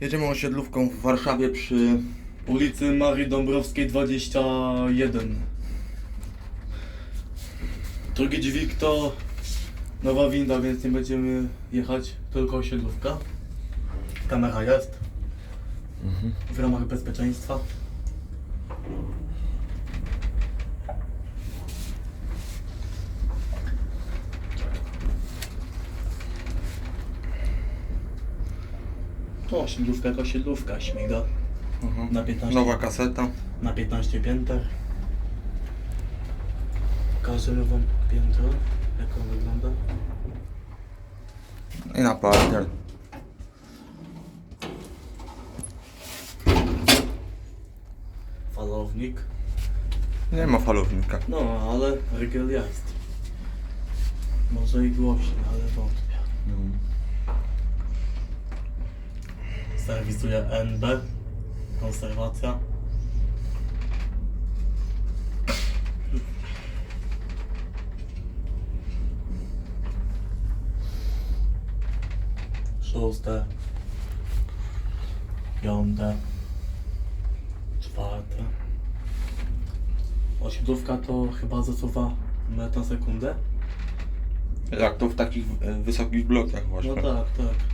Jedziemy osiedlówką w Warszawie przy ulicy Marii Dąbrowskiej 21. Drugi dźwig to nowa winda, więc nie będziemy jechać, tylko osiedlówka. Kamera jest w ramach bezpieczeństwa. Osiedlówka jak osiedlówka, śmiga Mhm. na 15 Nowa kaseta. na 15 pięter. Pokażemy wam piętro, jak on wygląda. I na parter. Falownik. Nie ma falownika. No, ale rygiel jest. Może i głośny, ale wątpię. Serwisuje NB. Konserwacja. Szóste. Piąte. Czwarte. Osiedlówka to chyba zasuwa metr na sekundę? Jak to w takich e, wysokich blokach właśnie. No tak, tak.